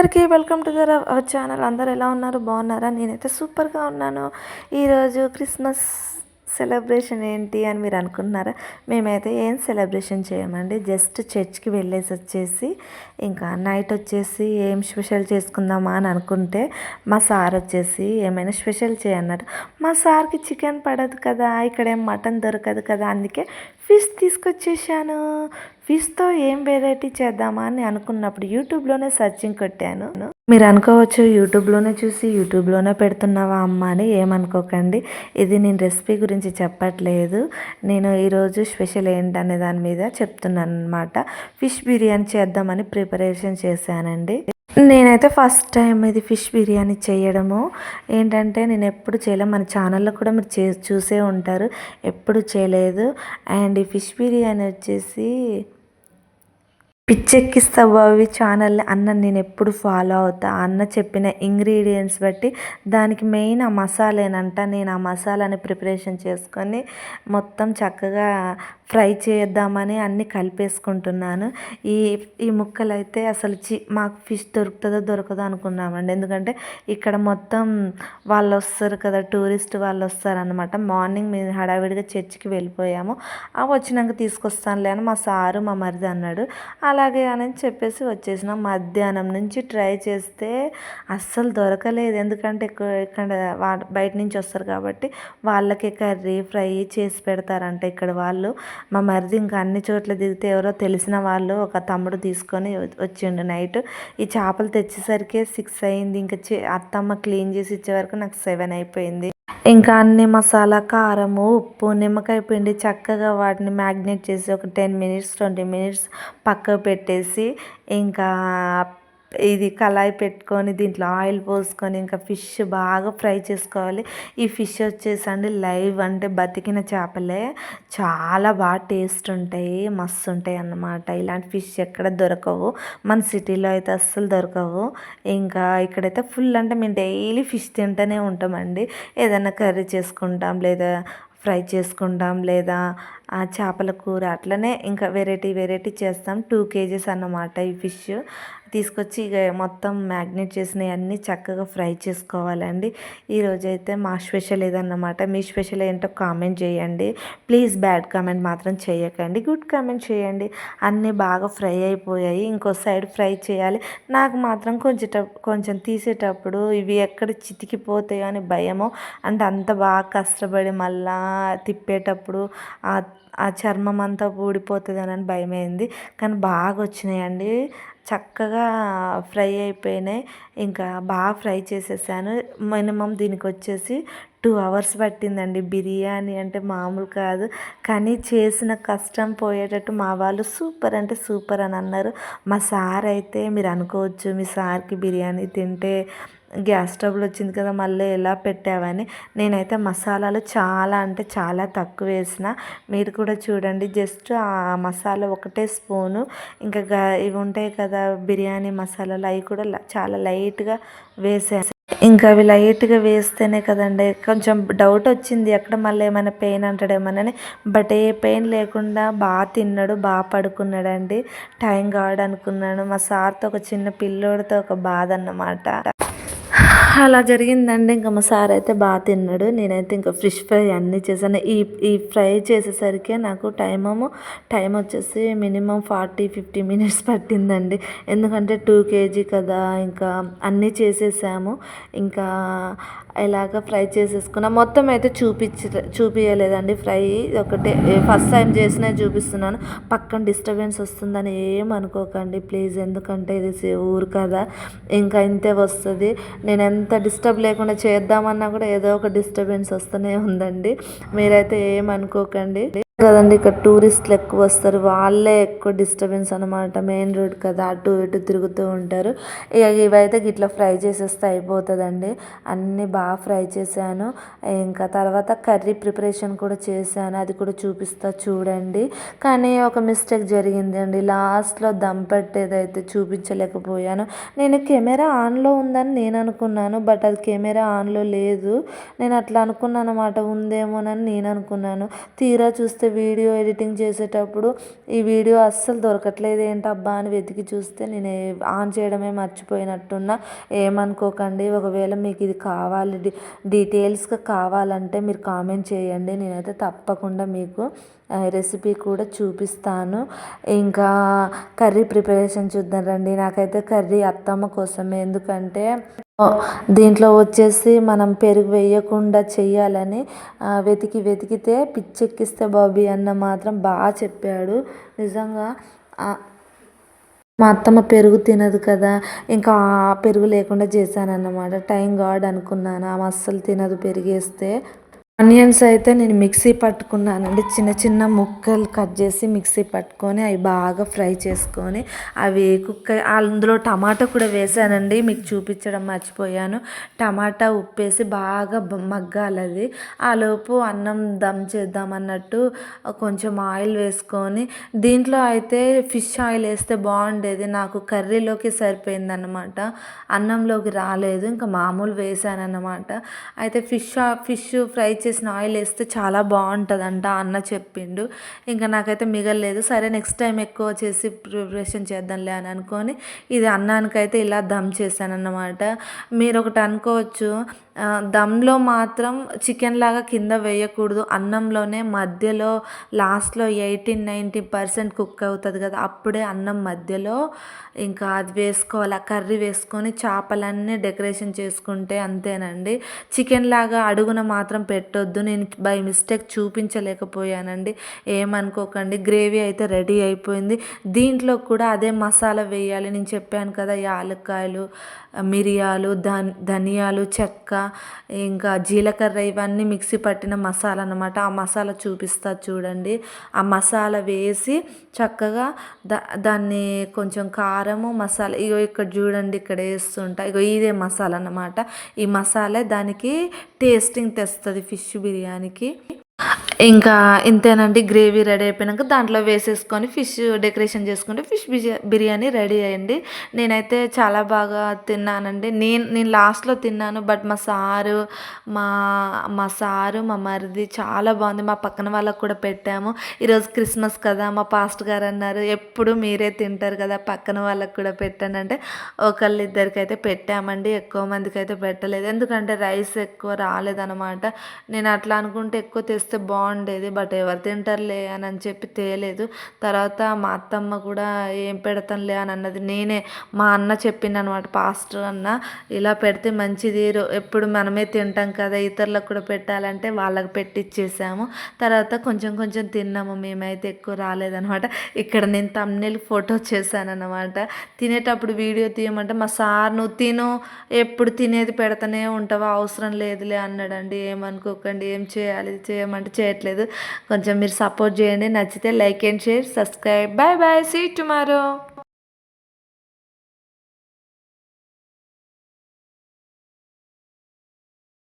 అందరికీ welcome to their channel. అందరు ఎలా ఉన్నారు? బాగున్నారా? నేనైతే సూపర్గా ఉన్నాను. ఈరోజు క్రిస్మస్ సెలబ్రేషన్ ఏంటి అని మీరు అనుకుంటున్నారా? మేమైతే ఏం సెలబ్రేషన్ చేయమండి. జస్ట్ చర్చ్కి వెళ్ళేసి వచ్చేసి ఇంకా నైట్ వచ్చేసి ఏం స్పెషల్ చేసుకుందామా అని అనుకుంటే మా సార్ వచ్చేసి ఏమైనా స్పెషల్ చేయన్నారు మా సార్కి చికెన్ పడదు కదా ఇక్కడ ఏం మటన్ దొరకదు కదా అందుకే ఫిష్ తీసుకొచ్చేసాను ఫిష్తో ఏం వెరైటీ చేద్దామా అని అనుకున్నప్పుడు యూట్యూబ్లోనే సర్చింగ్ కొట్టాను. మీరు అనుకోవచ్చు యూట్యూబ్లోనే చూసి యూట్యూబ్లోనే పెడుతున్నావా అమ్మ అని ఏమనుకోకండి. ఇది నేను రెసిపీ గురించి చెప్పట్లేదు. నేను ఈరోజు స్పెషల్ ఏంటనే దాని మీద చెప్తున్నాను అనమాట ఫిష్ బిర్యానీ చేద్దామని ప్రిపరేషన్ చేశానండి. నేనైతే ఫస్ట్ టైం ఇది ఫిష్ బిర్యానీ చేయడము. ఏంటంటే నేను ఎప్పుడు చేయలేదు మన ఛానల్లో కూడా మీరు చే చూసే ఉంటారు. ఎప్పుడు చేయలేదు. అండ్ ఈ ఫిష్ బిర్యానీ వచ్చేసి పిచ్చెక్కిస్తా బావి ఛానల్ అన్న నేను ఎప్పుడు ఫాలో అవుతా. అన్న చెప్పిన ఇంగ్రీడియంట్స్ బట్టి దానికి మెయిన్ ఆ మసాలేనంట. నేను ఆ మసాలాని ప్రిపరేషన్ చేసుకొని మొత్తం చక్కగా ఫ్రై చేద్దామని అన్ని కలిపేసుకుంటున్నాను. ఈ ఈ ముక్కలు అయితే అసలు చి మాకు ఫిష్ దొరుకుతుందో దొరకదో అనుకున్నామండి. ఎందుకంటే ఇక్కడ మొత్తం వాళ్ళు వస్తారు కదా టూరిస్ట్ వాళ్ళు వస్తారనమాట మార్నింగ్ మేము హడావిడిగా చర్చికి వెళ్ళిపోయాము. ఆ వచ్చినాక తీసుకొస్తానులే అని మా సారు మా మరిది అన్నాడు. అలాగే అని చెప్పేసి వచ్చేసినాం. మధ్యాహ్నం నుంచి ట్రై చేస్తే అస్సలు దొరకలేదు. ఎందుకంటే ఇక్కడ బయట నుంచి వస్తారు కాబట్టి వాళ్ళకి కర్రీ ఫ్రై చేసి పెడతారంట ఇక్కడ వాళ్ళు. మా మరిది ఇంకా అన్ని చోట్ల దిగితే ఎవరో తెలిసిన వాళ్ళు ఒక తమ్ముడు తీసుకొని వచ్చిండు నైట్. ఈ చేపలు తెచ్చేసరికి సిక్స్ అయింది. ఇంకా అత్తమ్మ క్లీన్ చేసి ఇచ్చే వరకు నాకు సెవెన్ అయిపోయింది. ఇంకా అన్ని మసాలా కారము ఉప్పు నిమ్మకాయ పిండి చక్కగా వాటిని మ్యాగ్నేట్ చేసి ఒక టెన్ మినిట్స్ ట్వంటీ మినిట్స్ పక్కకు పెట్టేసి ఇంకా ఇది కళాయి పెట్టుకొని దీంట్లో ఆయిల్ పోసుకొని ఇంకా ఫిష్ బాగా ఫ్రై చేసుకోవాలి. ఈ ఫిష్ వచ్చేసండి లైవ్ అంటే బతికిన చేపలే. చాలా బాగా టేస్ట్ ఉంటాయి మస్తు ఉంటాయి అన్నమాట. ఇలాంటి ఫిష్ ఎక్కడ దొరకవు. మన సిటీలో అయితే అస్సలు దొరకవు. ఇంకా ఇక్కడైతే ఫుల్ అంటే మేము డైలీ ఫిష్ తింటూనే ఉంటామండి. ఏదైనా కర్రీ చేసుకుంటాం లేదా ఫ్రై చేసుకుంటాం లేదా చేపల కూర అట్లనే ఇంకా వెరైటీ వెరైటీ చేస్తాం. టూ కేజీస్ అన్నమాట ఈ ఫిష్ తీసుకొచ్చి ఇక మొత్తం మ్యాగ్నేట్ చేసినవి అన్నీ చక్కగా ఫ్రై చేసుకోవాలండి. ఈరోజైతే మా స్పెషల్ ఏదన్నమాట మీ స్పెషల్ ఏంటో కామెంట్ చేయండి. ప్లీజ్ బ్యాడ్ కామెంట్ మాత్రం చేయకండి. గుడ్ కామెంట్ చేయండి. అన్నీ బాగా ఫ్రై అయిపోయాయి. ఇంకో సైడ్ ఫ్రై చేయాలి. నాకు మాత్రం కొంచెం కొంచెం తీసేటప్పుడు ఇవి ఎక్కడ చితికిపోతాయో అని భయమో అంటే అంత బాగా కష్టపడి మళ్ళా తిప్పేటప్పుడు ఆ చర్మం అంతా ఊడిపోతుందని అని భయమైంది. కానీ బాగా వచ్చినాయండి చక్కగా ఫ్రై అయిపోయినాయి. ఇంకా బాగా ఫ్రై చేసేసాను. మినిమం దీనికి వచ్చేసి టూ అవర్స్ పట్టిందండి. బిర్యానీ అంటే మామూలు కాదు. కానీ చేసిన కష్టం పోయేటట్టు మా వాళ్ళు సూపర్ అంటే సూపర్ అని అన్నారు మా సార్ అయితే మీరు అనుకోవచ్చు మీ సార్కి బిర్యానీ తింటే గ్యాస్ ట్రబుల్ వచ్చింది కదా మళ్ళీ ఎలా పెట్టావని. నేనైతే మసాలాలు చాలా అంటే చాలా తక్కువ వేసిన. మీరు కూడా చూడండి జస్ట్ ఆ మసాలా ఒకటే స్పూను. ఇంకా ఇవి ఉంటాయి కదా బిర్యానీ మసాలాలు అవి కూడా చాలా లైట్గా వేసాను ఇంకా అవి లైట్గా వేస్తేనే కదండి కొంచెం డౌట్ వచ్చింది ఎక్కడ మళ్ళీ ఏమైనా పెయిన్ అంటాడేమోనని. బట్ ఏ పెయిన్ లేకుండా బాగా తిన్నాడు బాగా పడుకున్నాడండి. టైం కావడం అనుకున్నాను. మా సార్తో ఒక చిన్న పిల్లోడితో ఒక బాధ అన్నమాట అలా జరిగిందండి. ఇంకా మా సార్ అయితే బాగా తిన్నాడు. నేనైతే ఇంకా ఫిష్ ఫ్రై అన్నీ చేశాను. ఈ ఈ ఫ్రై చేసేసరికి నాకు టైమ్ టైం వచ్చేసి మినిమం ఫార్టీ ఫిఫ్టీ మినిట్స్ పట్టిందండి. ఎందుకంటే టూ కేజీ కదా ఇంకా అన్నీ చేసేసాము. ఇంకా ఇలాగ ఫ్రై చేసేసుకున్నా. మొత్తం అయితే చూపించ చూపించలేదండి ఫ్రై. ఒకటే ఫస్ట్ టైం చేసినా చూపిస్తున్నాను. పక్కన డిస్టర్బెన్స్ వస్తుందని ఏం అనుకోకండి ప్లీజ్. ఎందుకంటే ఇది ఊరు కదా ఇంకా ఇంతే వస్తుంది. నేను ఎంత డిస్టర్బ్ లేకుండా చేద్దామన్నా కూడా ఏదో ఒక డిస్టర్బెన్స్ వస్తూనే ఉందండి. మీరైతే ఏమనుకోకండి కదండి ఇక్కడ టూరిస్టులు ఎక్కువ వస్తారు. వాళ్ళే ఎక్కువ డిస్టర్బెన్స్ అనమాట మెయిన్ రోడ్ కదా అటు ఇటు తిరుగుతూ ఉంటారు. ఇక ఇవైతే ఇట్లా ఫ్రై చేసేస్తే అయిపోతుందండి. అన్నీ బాగా ఫ్రై చేశాను. ఇంకా తర్వాత కర్రీ ప్రిపరేషన్ కూడా చేశాను. అది కూడా చూపిస్తా చూడండి. కానీ ఒక మిస్టేక్ జరిగింది అండి. లాస్ట్లో దమ్ పెట్టేదైతే చూపించలేకపోయాను. నేను కెమెరా ఆన్లో ఉందని నేను అనుకున్నాను. బట్ అది కెమెరా ఆన్లో లేదు. నేను అట్లా అనుకున్నాను అనమాట ఉందేమోనని నేను అనుకున్నాను. తీరా చూస్తే వీడియో ఎడిటింగ్ చేసేటప్పుడు ఈ వీడియో అస్సలు దొరకట్లేదు ఏంటబ్బా అని వెతికి చూస్తే నేను ఆన్ చేయడమే మర్చిపోయినట్టున్నా. ఏమనుకోకండి ఒకవేళ మీకు ఇది కావాలి డీటెయిల్స్గా కావాలంటే మీరు కామెంట్ చేయండి. నేనైతే తప్పకుండా మీకు రెసిపీ కూడా చూపిస్తాను. ఇంకా కర్రీ ప్రిపరేషన్ చూద్దాం రండి. నాకైతే కర్రీ అత్తమ్మ కోసమే. ఎందుకంటే దీంట్లో వచ్చేసి మనం పెరుగు వేయకుండా చేయాలని వెతికి వెతికితే పిచ్చెక్కిస్తే బాబీ అన్న మాత్రం బాగా చెప్పాడు. నిజంగా మా అత్తమ్మ పెరుగు తినదు కదా ఇంకా పెరుగు లేకుండా చేశాను అన్నమాట టైం గాడ్ అనుకున్నాను. ఆమె అస్సలు తినదు పెరిగేస్తే. ఆనియన్స్ అయితే నేను మిక్సీ పట్టుకున్నానండి. చిన్న చిన్న ముక్కలు కట్ చేసి మిక్సీ పట్టుకొని అవి బాగా ఫ్రై చేసుకొని అవి కుక్క అందులో టమాటా కూడా వేసానండి. మీకు చూపించడం మర్చిపోయాను. టమాటా ఉప్పేసి బాగా మగ్గాలి అది. ఆలోపు అన్నం దమ్ చేద్దాం అన్నట్టు కొంచెం ఆయిల్ వేసుకొని దీంట్లో అయితే ఫిష్ ఆయిల్ వేస్తే బాగుండేది. నాకు కర్రీలోకి సరిపోయిందన్నమాట. అన్నంలోకి రాలేదు. ఇంకా మామూలు వేసాను అన్నమాట అయితే ఫిష్ ఫిష్ ఫ్రై చేసి చేసిన ఆయిల్ వేస్తే చాలా బాగుంటుందంట అన్న చెప్పిండు. ఇంకా నాకైతే మిగలలేదు. సరే నెక్స్ట్ టైం ఎక్కువ చేసి ప్రిపరేషన్ చేద్దాంలే అని అనుకొని ఇది అన్నానికైతే ఇలా దమ్ చేశాను అన్నమాట మీరు ఒకటి అనుకోవచ్చు. దమ్లో మాత్రం చికెన్ లాగా కింద వేయకూడదు. అన్నంలోనే మధ్యలో లాస్ట్లో ఎయిటీన్ నైంటీ పర్సెంట్ కుక్ అవుతుంది కదా అప్పుడే అన్నం మధ్యలో ఇంకా అది వేసుకోవాలి. కర్రీ వేసుకొని చేపలన్నీ డెకరేషన్ చేసుకుంటే అంతేనండి. చికెన్ లాగా అడుగున మాత్రం పెట్టొద్దు. నేను బై మిస్టేక్ చూపించలేకపోయానండి. ఏమనుకోకండి గ్రేవీ అయితే రెడీ అయిపోయింది. దీంట్లో కూడా అదే మసాలా వేయాలి. నేను చెప్పాను కదా యాలక్కాయలు మిరియాలు ధనియాలు చెక్క ఇంకా జీలకర్ర ఇవన్నీ మిక్సీ పట్టిన మసాలా అనమాట ఆ మసాలా చూపిస్తా చూడండి. ఆ మసాలా వేసి చక్కగా దా దాన్ని కొంచెం కారము మసాలా ఇగో ఇక్కడ చూడండి ఇక్కడ వేస్తుంటా. ఇగో ఇదే మసాలా అన్నమాట. ఈ మసాలా దానికి టేస్టింగ్ తెస్తుంది ఫిష్ బిర్యానీకి. ఇంకా ఇంతేనండి గ్రేవీ రెడీ అయిపోయినాక దాంట్లో వేసేసుకొని ఫిష్ డెకరేషన్ చేసుకుంటే ఫిష్ బిర్యానీ రెడీ అయ్యండి నేనైతే చాలా బాగా తిన్నానండి. నేను నేను లాస్ట్లో తిన్నాను బట్ మా సారు మా మా సారు మా మరిది చాలా బాగుంది. మా పక్కన వాళ్ళకు కూడా పెట్టాము. ఈరోజు క్రిస్మస్ కదా మా పాస్ట్ గారు అన్నారు ఎప్పుడు మీరే తింటారు కదా పక్కన వాళ్ళకు కూడా పెట్టానంటే ఒకళ్ళు ఇద్దరికి అయితే పెట్టామండి. ఎక్కువ మందికి అయితే పెట్టలేదు. ఎందుకంటే రైస్ ఎక్కువ రాలేదన్నమాట. నేను అట్లా అనుకుంటే ఎక్కువ తెస్తే బాగుంటుంది బాగుండేది బట్ ఎవరు తింటారులే అని అని చెప్పి తేలేదు. తర్వాత మా అత్తమ్మ కూడా ఏం పెడతానులే అని అన్నది. నేనే మా అన్న చెప్పింది అనమాట పాస్టర్ అన్న ఇలా పెడితే మంచిది. ఎప్పుడు మనమే తింటాం కదా ఇతరులకు కూడా పెట్టాలంటే వాళ్ళకి పెట్టిచ్చేసాము. తర్వాత కొంచెం కొంచెం తిన్నాము మేమైతే ఎక్కువ రాలేదనమాట. ఇక్కడ నేను తమ్నెల్ ఫోటో చేశాను అనమాట తినేటప్పుడు వీడియో తీయమంటే మా సార్ నువ్వు తిను ఎప్పుడు తినేది పెడతానే ఉంటావా అవసరం లేదులే అన్నాడండి. ఏమనుకోకండి ఏం చేయాలి చేయమంటే చేయట్లేదు చేయట్లేదు కొంచెం మీరు సపోర్ట్ చేయండి. నచ్చితే like and share subscribe bye bye see tomorrow